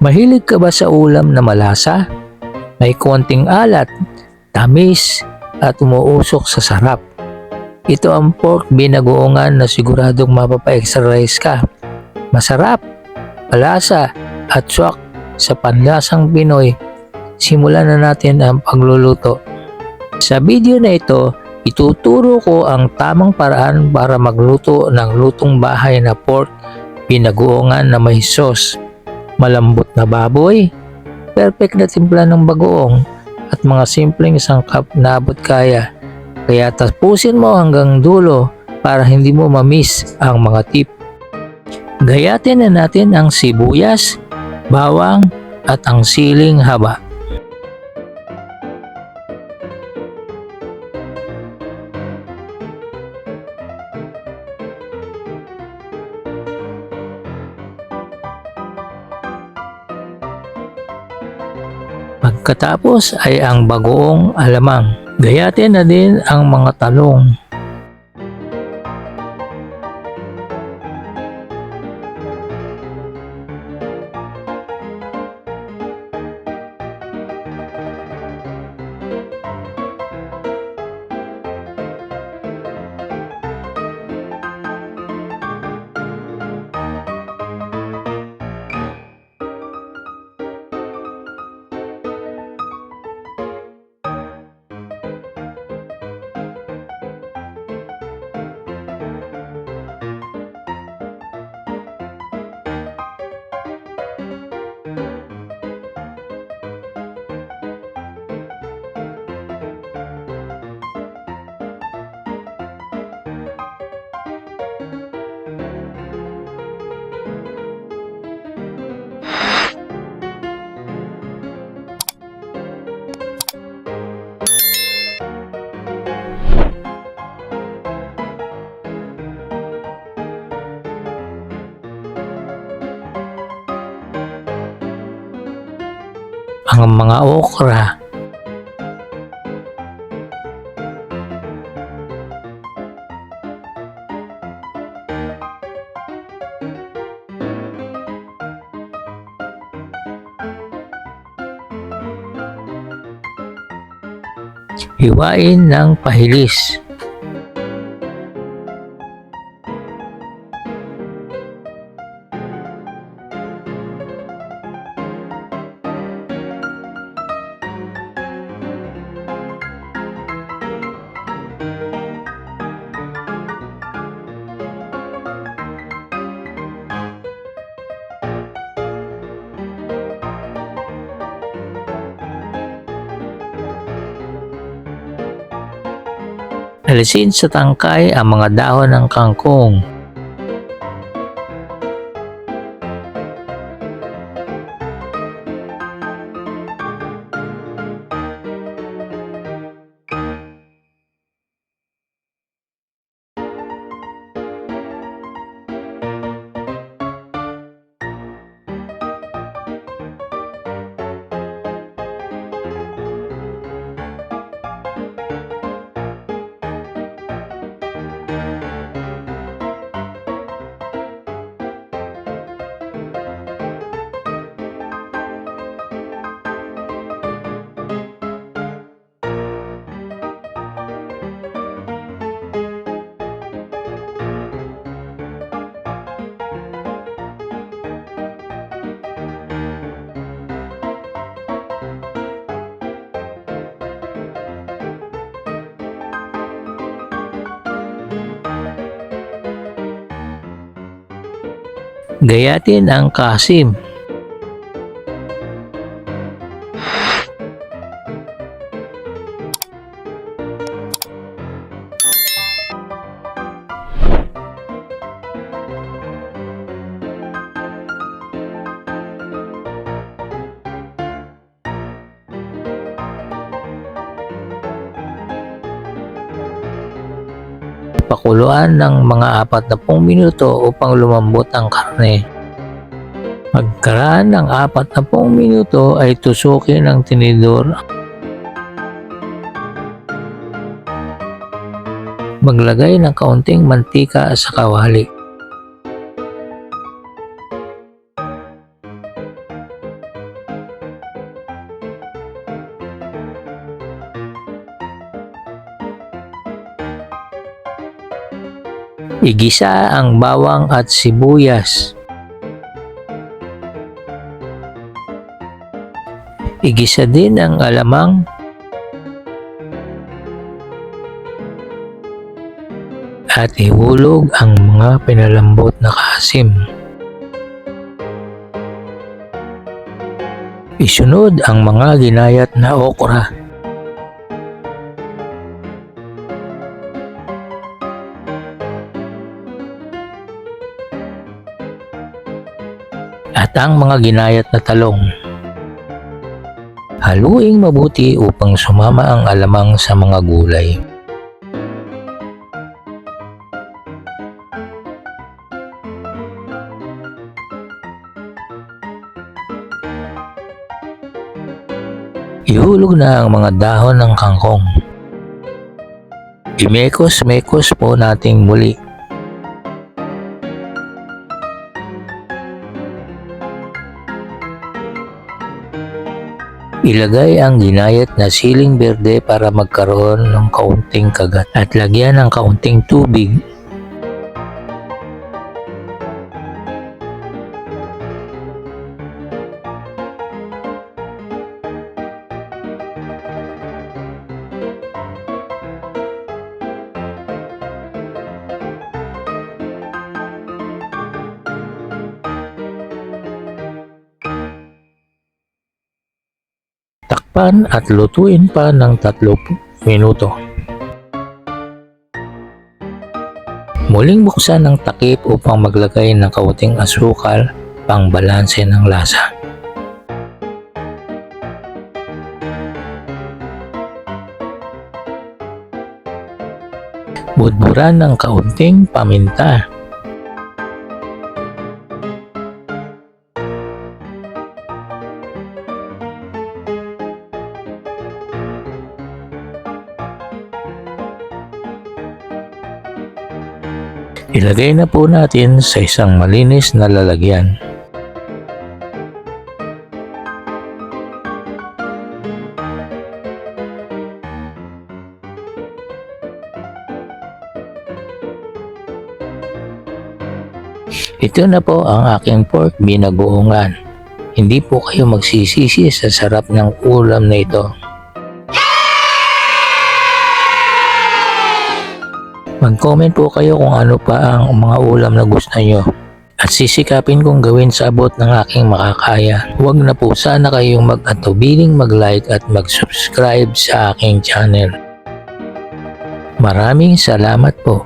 Mahilig ka ba sa ulam na malasa? May konting alat, tamis, at umuusok sa sarap. Ito ang pork binagoongan na siguradong mapapa-exercise ka. Masarap, malasa, at swak sa panlasang Pinoy. Simulan na natin ang pagluluto. Sa video na ito, ituturo ko ang tamang paraan para magluto ng lutong bahay na pork binagoongan na may sauce, malambot na baboy, perfect na timpla ng bagoong at mga simpleng sangkap na abot kaya. Kaya tapusin mo hanggang dulo para hindi mo mamiss ang mga tip. Gayatin na natin ang sibuyas, bawang at ang siling haba. Pagkatapos ay ang bagoong alamang. Gayatin na din ang mga talong. Ang mga okra. Hiwain ng pahilis. Alisin sa tangkay ang mga dahon ng kangkong. Gayatin ang kasim. Pakuluan ng mga 40 minuto upang lumambot ang karne. Pagkaraan ng 40 minuto ay tusukin ng tinidor. Maglagay ng kaunting mantika sa kawali. Igisa ang bawang at sibuyas. Igisa din ang alamang at ihulog ang mga pinalambot na kasim. Isunod ang mga ginayat na okra. At ang mga ginayat na talong. Haluing mabuti upang sumama ang alamang sa mga gulay. Ihulog na ang mga dahon ng kangkong. Imekos-mekos po nating muli. Ilagay ang ginayat na siling berde para magkaroon ng kaunting kagat at lagyan ng kaunting tubig. Takpan at lutuin pa ng 30 minuto. Muling buksan ang takip upang maglagay ng kaunting asukal pang balanse ng lasa. Budburan ng kaunting paminta. Ilagay na po natin sa isang malinis na lalagyan. Ito na po ang aking pork binagoongan. Hindi po kayo magsisisi sa sarap ng ulam na ito. Mag-comment po kayo kung ano pa ang mga ulam na gusto nyo. At sisikapin kong gawin sa abot ng aking makakaya. Huwag na po sana kayong mag-atubiling mag-like at mag-subscribe sa aking channel. Maraming salamat po.